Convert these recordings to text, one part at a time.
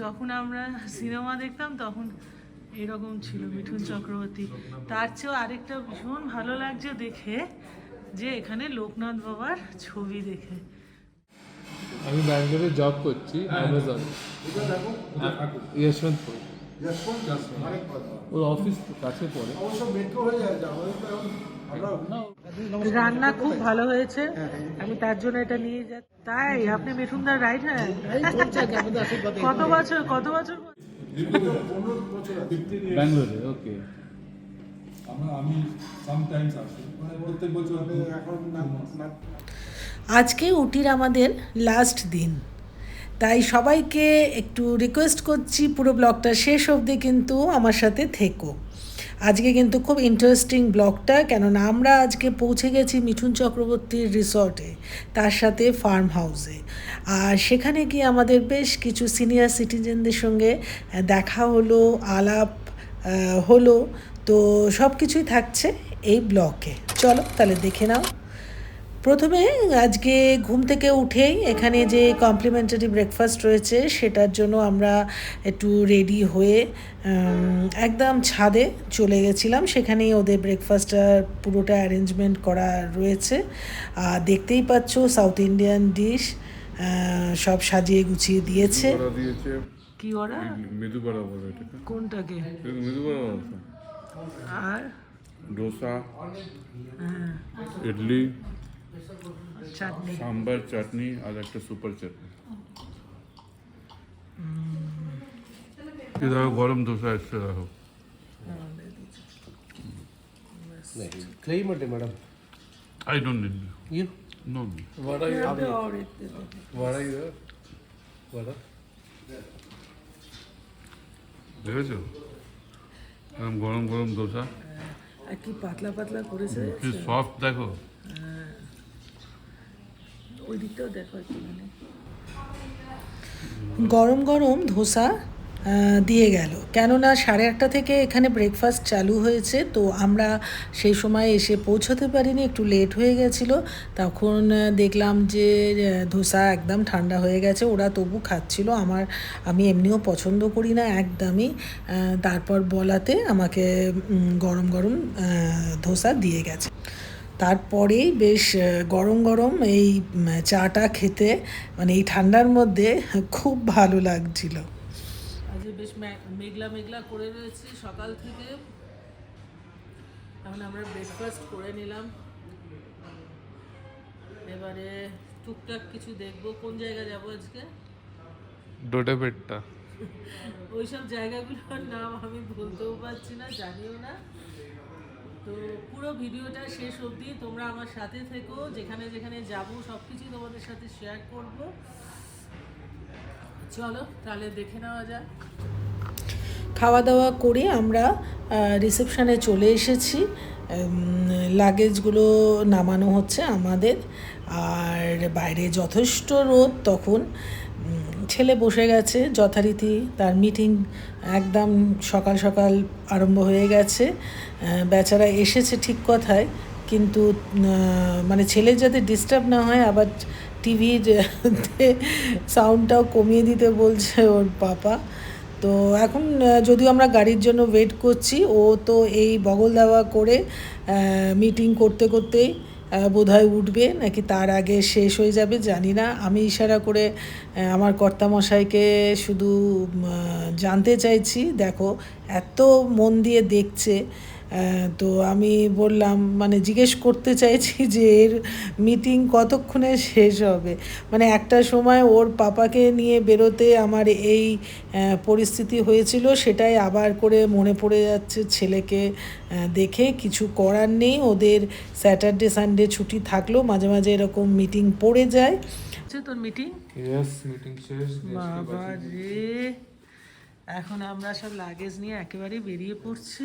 যখন আমরা সিনেমা দেখতাম তখন এরকম ছিল মিঠুন চক্রবর্তী। তার চেয়েও আরেকটা ভীষণ ভালো লাগছে দেখে যে এখানে লোকনাথ বাবার ছবি দেখে। আমি ব্যাঙ্গালোরে জব করছি অ্যামাজন যশবন্তপুর ওর অফিস কাছে পড়ে। অবশ্য মেট্রো হয়ে যায় আমাদের তো এখন আমরা রান্না খুব ভালো হয়েছে। আমি তার জন্য এটা নিয়ে যাচ্ছি তাই আপনি মিঠুনদার রাইট হ্যাঁ কত বছর কত বছর ব্যাঙ্গালোরে ওকে। আমরা আমি সামটাইমস আসি। মানে প্রত্যেক বছর এখন না- না- আজকে উটির আমাদের লাস্ট দিন। তাই সবাইকে একটু রিকোয়েস্ট করছি পুরো ব্লগটা শেষ অবধি কিন্তু আমার সাথে থেকো। আজকে কিন্তু খুব ইন্টারেস্টিং ব্লগটা, কেননা আমরা আজকে পৌঁছে গেছি মিঠুন চক্রবর্তীর রিসর্টে, তার সাথে ফার্ম হাউসে আর সেখানে গিয়ে আমাদের বেশ কিছু সিনিয়র সিটিজেনদের সঙ্গে দেখা হলো, আলাপ হলো। তো সব কিছুই থাকছে এই ব্লকে। চলো তাহলে দেখে নাও। প্রথমে আজকে ঘুম থেকে উঠেই এখানে যে কমপ্লিমেন্টারি ব্রেকফাস্ট রয়েছে সেটার জন্য আমরা একটু রেডি হয়ে একদম ছাদে চলে গেছিলাম। সেখানেই ওদের ব্রেকফাস্টটার পুরোটা অ্যারেঞ্জমেন্ট করা রয়েছে। আর দেখতেই পাচ্ছ সাউথ ইন্ডিয়ান ডিশ সব সাজিয়ে গুছিয়ে দিয়েছে। কি ওরা? মেদু বড়া বলে এটাকে। কোনটাকে? আর? ডোসা হ্যাঁ, ইডলি চাটনি সাম্বার চাটনি আর একটা সুপার চাটনি কি দেখো গরম দোসা এসছে দেখো Climate, madam. I don't need You? No What are you having? What are you? What are? দেখেছ এরকম গরম গরম দোসা আর কি পাতলা পাতলা করেছে কি সফট দেখো ওই দিকটাও দেখো একটুখানি গরম গরম ধোসা দিয়ে গেল। কেননা সাড়ে আটটা থেকে এখানে ব্রেকফাস্ট চালু হয়েছে, তো আমরা সেই সময় এসে পৌঁছতে পারিনি, একটু লেট হয়ে গেছিল। তখন দেখলাম যে ধোসা একদম ঠান্ডা হয়ে গেছে, ওরা তবু খাচ্ছিল। আমার, আমি এমনিও পছন্দ করি না একদমই। তারপর বলাতে আমাকে গরম গরম ধোসা দিয়ে গেছে। তারপরেই বেশ গরম গরম এই চাটা খেতে মানে এই ঠান্ডার মধ্যে খুব ভালো লাগছিল। আজ বেশ মেঘলা মেঘলা করে রয়েছে সকাল থেকে। এখন আমরা ব্রেকফাস্ট করে নিলাম। এবারে টুকটাক কিছু দেখব। কোন জায়গা যাব আজকে? ডোডা পেটটা ওইসব জায়গাগুলোর নাম আমি বলতেও পারছি না জানিও না। তো পুরো ভিডিওটা শেষ অবধি তোমরা আমার সাথে থেকো, যেখানে যেখানে যাব সব কিছুই তোমাদের সাথে শেয়ার করব। চলো, তাহলে দেখে নেওয়া যাক। খাওয়া দাওয়া করে আমরা রিসেপশানে চলে এসেছি। লাগেজগুলো নামানো হচ্ছে আমাদের। আর বাইরে যথেষ্ট রোদ তখন। ছেলে বসে গেছে, যথারীতি তার মিটিং একদম সকাল সকাল আরম্ভ হয়ে গেছে। বেচারা এসেছে ঠিক কথায়, কিন্তু মানে ছেলে যাতে ডিস্টার্ব না হয়, আবার টিভির সাউন্ডটাও কমিয়ে দিতে বলছে ওর পাপা। তো এখন যদিও আমরা গাড়ির জন্য ওয়েট করছি, ও তো এই বগল দেওয়া করে মিটিং করতে করতেই বোধহয় উঠবে, নাকি তার আগে শেষ হয়ে যাবে, জানি না। আমি ইশারা করে আমার কর্তামশাইকে শুধু জানতে চাইছি, দেখো এত মন দিয়ে দেখছে তো আমি বললাম মানে জিজ্ঞেস করতে চাইছি যে এর মিটিং কতক্ষণে শেষ হবে? মানে একটা সময় ওর পাপাকে নিয়ে বেরোতে আমার এই পরিস্থিতি হয়েছিল সেটাই আবার করে মনে পড়ে যাচ্ছে ছেলেকে দেখে। কিছু করার নেই ওদের স্যাটারডে সানডে ছুটি থাকলেও মাঝে মাঝে এরকম মিটিং পড়ে যায়। তোর মিটিং মিটিং শেষ বাবা রে। এখন আমরা সব লাগেজ নিয়ে একেবারে বেরিয়ে পড়ছি।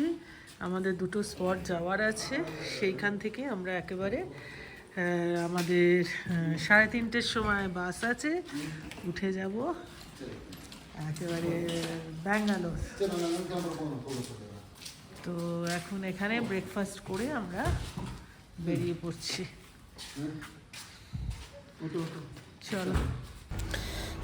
আমাদের দুটো স্পট যাওয়ার আছে। সেইখান থেকে আমরা একেবারে আমাদের সাড়ে তিনটের সময় বাস আছে। উঠে যাব একেবারে ব্যাঙ্গালোর। তো এখন এখানে ব্রেকফাস্ট করে আমরা বেরিয়ে পড়ছি। চলো।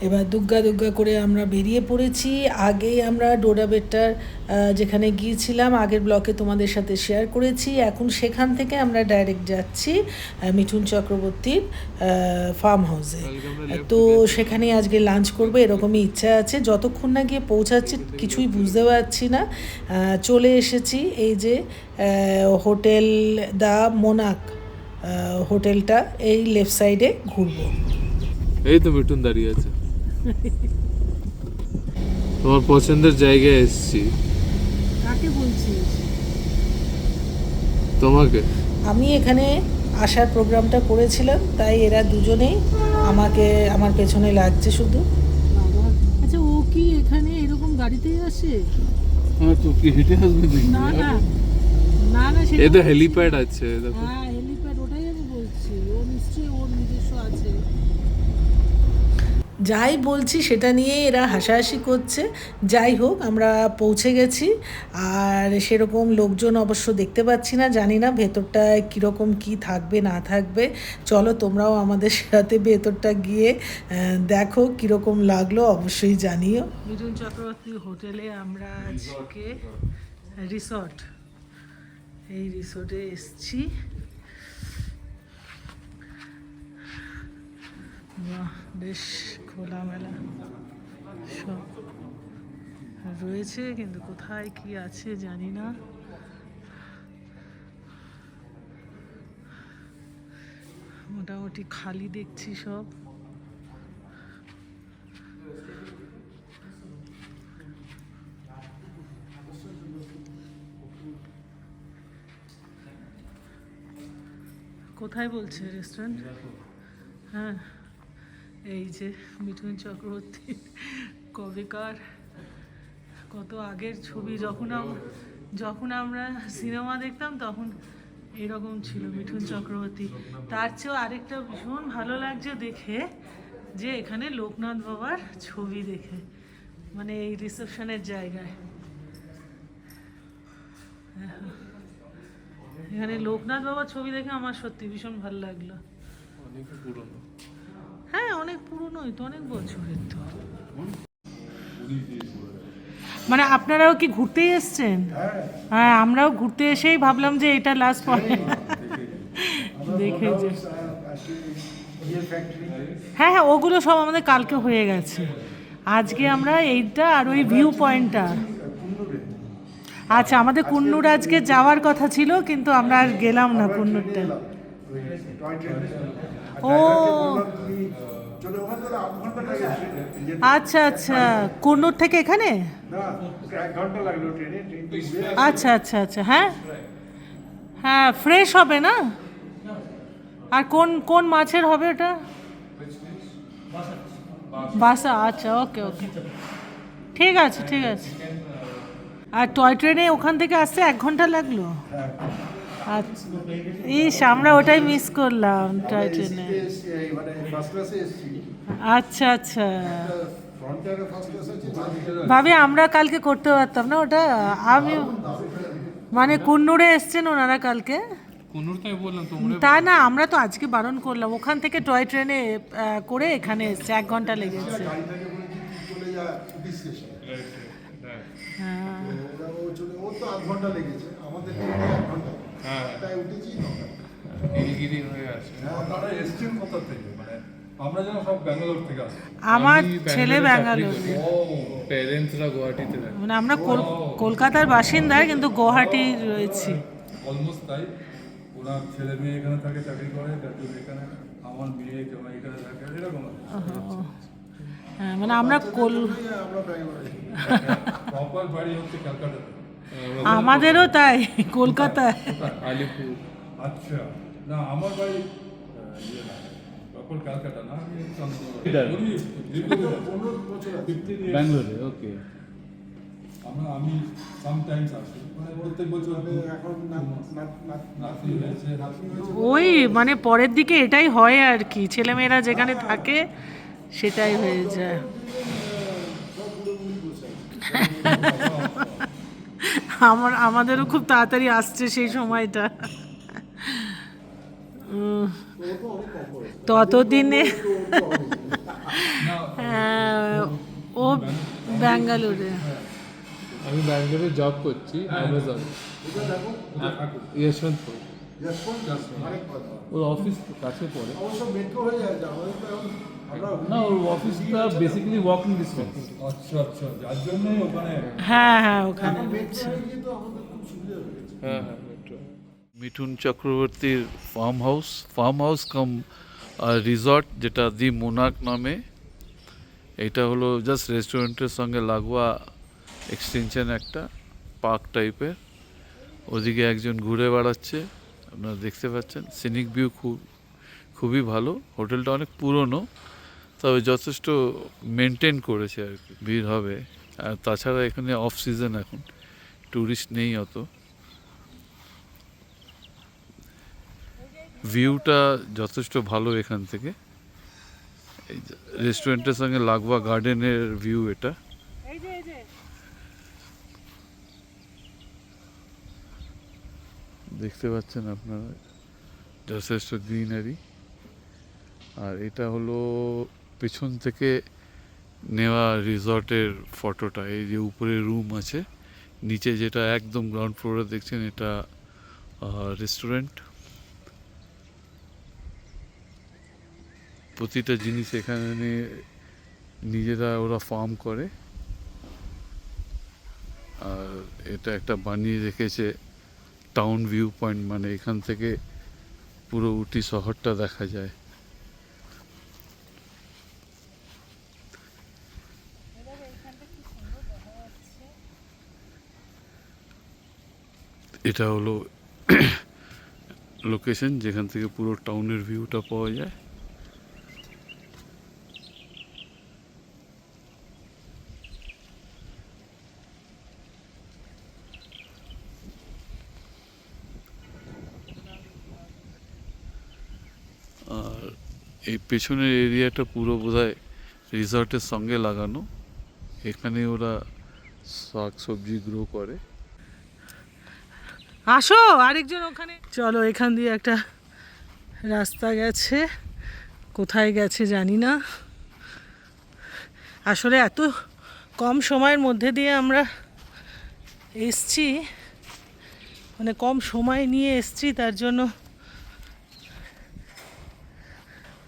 এবার দুগ্গা দুগ্গা করে আমরা বেরিয়ে পড়েছি। আগেই আমরা ডোরাবেট্টার আহ, যেখানে গিয়েছিলাম আগের ব্লকে তোমাদের সাথে শেয়ার করেছি। এখন সেখান থেকে আমরা ডাইরেক্ট যাচ্ছি মিঠুন চক্রবর্তীর ফার্ম হাউসে তো সেখানে আজকে লাঞ্চ করব এরকমই ইচ্ছা আছে। যতক্ষণ না গিয়ে পৌঁছাচ্ছি কিছুই বুঝতে পারছি না। চলে এসেছি এই যে হোটেল দ্য মোনাক হোটেলটা এই লেফট সাইডে ঘুরবো। এই তো মিঠুন দাঁড়িয়ে আছে। তোমার পছন্দের জায়গায় এসেছি। কাকে বলছিস? তোমাকে? আমি এখানে আসার প্রোগ্রামটা করেছিলাম তাই এরা দুজনেই আমাকে আমার পেছনে লাগছে শুধু। আচ্ছা ও কি এখানে এরকম গাড়িতেই আসে? হ্যাঁ তো কি হেঁটে আসবে না না। না না তো হেলিপ্যাড আছে দেখো। হ্যাঁ হেলিপ্যাড ওটাই আমি বলছি ও নিশ্চয়ই ওর নিজস্ব আছে যাই বলছি সেটা নিয়ে এরা হাসাহাসি করছে। যাই হোক, আমরা পৌঁছে গেছি। আর সেরকম লোকজন অবশ্য দেখতে পাচ্ছি না, জানি না ভেতরটায় কীরকম কি থাকবে, না থাকবে। চলো তোমরাও আমাদের সাথে ভেতরটা গিয়ে দেখো কীরকম লাগল, অবশ্যই জানিও। মিঠুন চক্রবর্তী হোটেলে আমরা আজকে রিসর্ট, এই রিসোর্টে এসছি। বাহ, বেশ খোলামেলা। সব রয়েছে, কিন্তু কোথায় কি আছে জানি না। মোটামুটি খালি দেখছি সব। কোথায় বলছে রেস্টুরেন্ট হ্যাঁ। এই যে মিঠুন চক্রবর্তী কবেকার কত আগের ছবি। যখন যখন আমরা সিনেমা দেখতাম তখন এরকম ছিল মিঠুন চক্রবর্তী। তার চেয়েও আরেকটা ভীষণ ভালো লাগছে দেখে যে এখানে লোকনাথ বাবার ছবি দেখে মানে এই রিসেপশনের জায়গায়। এখানে লোকনাথ বাবার ছবি দেখে আমার সত্যি ভীষণ ভালো লাগল। অনেক পুরনো। হ্যাঁ অনেক পুরনোই তো অনেক বছরের তো। মানে আপনারাও কি ঘুরতে এসছেন? হ্যাঁ আমরাও ঘুরতে এসেই ভাবলাম যে এটা লাস্ট পয়েন্ট দেখে যে হ্যাঁ হ্যাঁ ওগুলো সব আমাদের কালকে হয়ে গেছে। আজকে আমরা এইটা আর ওই ভিউ পয়েন্টটা আচ্ছা আমাদের কুন্নুর আজকে যাওয়ার কথা ছিল কিন্তু আমরা আর গেলাম না কুন্নুরটা। ও আচ্ছা। আচ্ছা কুন্নুর থেকে এখানে? আচ্ছা আচ্ছা আচ্ছা। হ্যাঁ? হ্যাঁ ফ্রেশ হবে না? আর কোন কোন মাছের হবে ওটা? বাসা আচ্ছা ওকে ওকে। ঠিক আছে ঠিক আছে। আর টয় ট্রেনে ওখান থেকে আসতে এক ঘণ্টা লাগল? আচ্ছা। ইস আমরা ওটাই মিস করলাম টয় ট্রেনে। মানে ফার্স্ট ক্লাসে এসছি। আচ্ছা আচ্ছা। ভাবি আমরা কালকে করতে পারতাম না ওটা? আমি মানে কুন্নুরে এসছেন ওনারা কালকে? কোনোর তাই বললাম তোমরা তা না আমরা তো আজকে বারণ করলাম। ওখান থেকে টয় ট্রেনে করে এখানে এসছে এক ঘণ্টা লেগেছে। হ্যাঁ। ও তো আধ ঘণ্টা লেগেছে আমাদের এক ঘণ্টা। তাই উঠেছি। নীলগিরি হয়ে আছে আপনারা এসছেন কোথা থেকে মানে আমরা যেন সব ব্যাঙ্গালোর থেকে আসি আমার ছেলে ব্যাঙ্গালোরে। চাকরি ব্যাঙ্গালোর প্যারেন্টসরা গুয়াহাটিতে থাকে মানে আমরা কলকাতার বাসিন্দা কিন্তু গুয়াহাটি রয়েছি। অলমোস্ট তাই ওনার ছেলে মেয়ে এখানে থাকে চাকরি করে এখানে আমার মেয়ে এখানে থাকে এরকম হ্যাঁ মানে আমরা কল আমরা প্রপার বাড়ি হচ্ছে আমাদেরও তাই কলকাতায়। আলিপুর। আচ্ছা না আমার বাড়ি না ব্যাঙ্গালোরে ওকে আমি সামটাইমস আসি। মানে ওই মানে পরের দিকে এটাই হয় আর কি। ছেলেমেয়েরা যেখানে থাকে সেটাই হয়ে যায়। আমার আমাদেরও খুব তাড়াতাড়ি আসছে সেই সময়টা। ততদিনে হ্যাঁ ও ব্যাঙ্গালোরে। আমি ব্যাঙ্গালোরে জব করছি অ্যামাজন ইয়শবন্তপুর ওর অফিস কাছে পড়ে। অবশ্য মেট্রো হয়ে যায় যে আমাদের তো এখন আমরা না ওর অফিসটা বেসিক্যালি ওয়াকিং ডিস্টেন্স আচ্ছা আচ্ছা যার ওখানে হ্যাঁ ওখানে। হ্যাঁ হ্যাঁ মিঠুন চক্রবর্তীর farm house farm house cum resort যেটা দি মোনাক নামে। এটা হলো জাস্ট রেস্টুরেন্টের সঙ্গে লাগোয়া এক্সটেনশন একটা পার্ক টাইপের ওদিকে একজন ঘুরে বেড়াচ্ছে আপনারা দেখতে পাচ্ছেন। সিনিক ভিউ খুব খুবই ভালো। হোটেলটা অনেক পুরনো। তবে যথেষ্ট মেনটেন করেছে আর কি ভিড় হবে। আর তাছাড়া এখানে অফ সিজন এখন ট্যুরিস্ট নেই অত। ভিউটা যথেষ্ট ভালো এখান থেকে। এই রেস্টুরেন্টের সঙ্গে লাগোয়া গার্ডেনের ভিউ এটা। দেখতে পাচ্ছেন আপনারা যথেষ্ট গ্রিনারি আর এটা হলো পেছন থেকে নেওয়া রিসর্টের ফটোটা, এই যে উপরে রুম আছে, নিচে যেটা একদম গ্রাউন্ড ফ্লোরে দেখছেন, এটা রেস্টুরেন্ট। প্রতিটা জিনিস এখানে নিজেরা ওরা ফার্ম করে। আর এটা একটা বানিয়ে রেখেছে টাউন ভিউ পয়েন্ট মানে এখান থেকে পুরো উটি শহরটা দেখা যায়। এটা হলো লোকেশন যেখান থেকে পুরো টাউনের ভিউটা পাওয়া যায়। আর এই পেছনের এরিয়াটা পুরো বোধহয় রিসর্টের সঙ্গে লাগানো। এখানে ওরা শাক সবজি গ্রো করে। আসো, আরেকজন ওখানে। চলো, এখান দিয়ে একটা রাস্তা গেছে। কোথায় গেছে জানি না। আসলে এত কম সময়ের মধ্যে দিয়ে আমরা এসছি মানে কম সময় নিয়ে এসছি, তার জন্য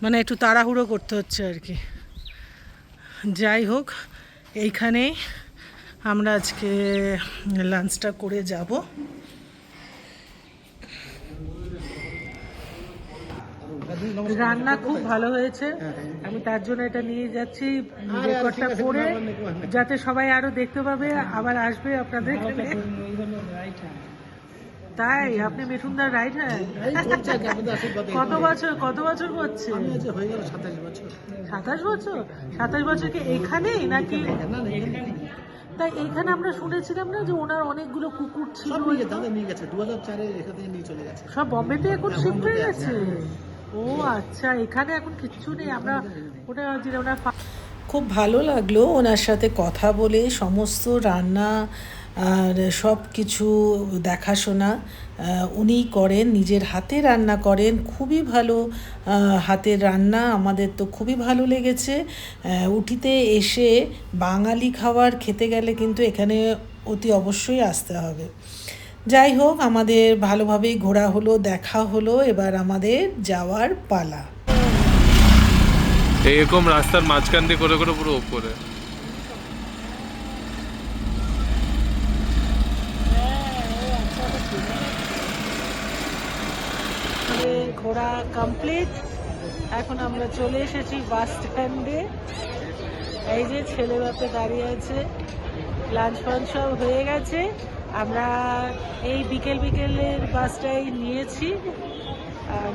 মানে একটু তাড়াহুড়ো করতে হচ্ছে আর কি। যাই হোক, এইখানেই আমরা আজকে লাঞ্চটা করে যাব। রান্না খুব ভালো হয়েছে। আমি তার জন্য এটা নিয়ে যাচ্ছি রেকর্ডটা করে যাতে সবাই আরও দেখতে পাবে আবার আসবে আপনাদের তাই আপনি মিঠুনদার রাইট হ্যান্ড কত বছর কত বছর করছে? হয়ে গেল সাতাশ বছর। সাতাশ বছর? সাতাশ বছর কি এখানেই নাকি? তাই এখানে আমরা শুনেছিলাম না যে ওনার অনেকগুলো কুকুর ছিল সব নিয়ে গেছে দু হাজার চারে এখান থেকে নিয়ে চলে গেছে। সব বম্বেতে এখন শিফট হয়ে গেছে? ও আচ্ছা এখানে এখন কিচ্ছু নেই, আমরা ওটা যেটা ওনার খুব ভালো লাগল ওনার সাথে কথা বলে, সমস্ত রান্না আর সব কিছু দেখাশোনা উনিই করেন, নিজের হাতে রান্না করেন, খুবই ভালো হাতের রান্না, আমাদের তো খুবই ভালো লেগেছে। উঠিতে এসে বাঙালি খাবার খেতে গেলে কিন্তু এখানে অতি অবশ্যই আসতে হবে। যাই হোক আমাদের ভালোভাবেই ঘোরা হলো দেখা হলো এবার আমাদের যাওয়ার পালা। এরকম রাস্তার মাঝখান দিয়ে করে করে পুরো ওপরে আমাদের ঘোরা কমপ্লিট এখন আমরা চলে এসেছি বাস স্ট্যান্ডে। এই যে ছেলে বাপে দাঁড়িয়ে আছে লাঞ্চ ফাঞ্চ সব হয়ে গেছে। আমরা এই বিকেল বিকেলের বাসটাই নিয়েছি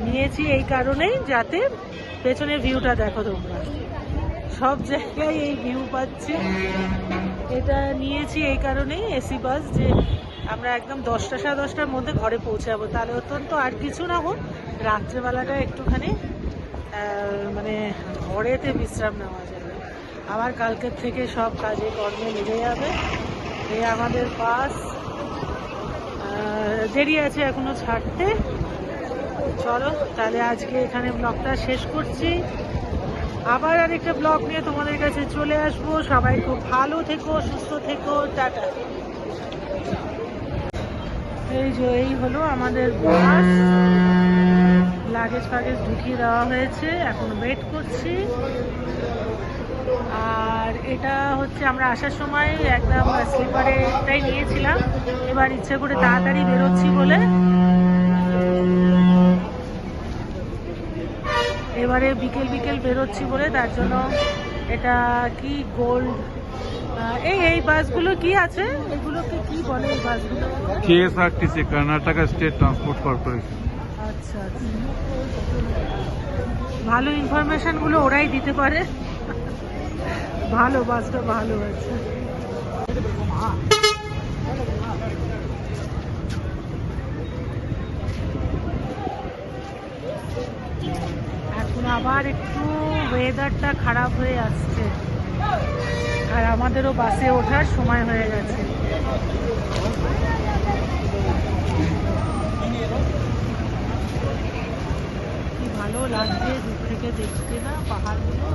নিয়েছি এই কারণেই যাতে পেছনের ভিউটা দেখো তোমরা। সব জায়গায় এই ভিউ পাচ্ছি। এটা নিয়েছি এই কারণেই এসি বাস যে আমরা একদম দশটা সাড়ে দশটার মধ্যে ঘরে পৌঁছাবো। তাহলে অত্যন্ত আর কিছু না হোক, রাত্রেবেলাটা একটুখানি মানে ঘরেতে বিশ্রাম নেওয়া যাবে। আবার কালকের থেকে সব কাজে কর্মে লেগে যাবে। এই আমাদের বাস। দেরি আছে এখনও ছাড়তে। চলো, তাহলে আজকে এখানে ব্লগটা শেষ করছি। আবার আরেকটা ব্লগ নিয়ে তোমাদের কাছে চলে আসব। সবাই খুব ভালো থেকো, সুস্থ থেকো, টাটা। এই যে, এই হলো আমাদের বাস লাগেজ ফাগেজ ঢুকিয়ে দেওয়া হয়েছে। এখন ওয়েট করছি। এটা হচ্ছে আমরা আসার সময় একদম স্লিপারেটাই নিয়েছিলাম। এবার ইচ্ছে করে তাড়াতাড়ি বেরোচ্ছি বলে। এবারে বিকেল বিকেল বেরোচ্ছি বলে তার জন্য এটা কি গোল্ড এই এই বাসগুলো কি আছে? এগুলোকে কি বলে এই বাসগুলো? KSRTC Karnataka state transport corporation আচ্ছা আচ্ছা। ভালো ইনফরমেশনগুলো ওরাই দিতে পারে। ভালো বাসটা ভালো আছে এখন আবার একটু ওয়েদারটা খারাপ হয়ে আসছে। আর আমাদেরও বাসে ওঠার সময় হয়ে গেছে। কি ভালো লাগছে, দূর থেকে দেখতে না পাহাড়গুলো?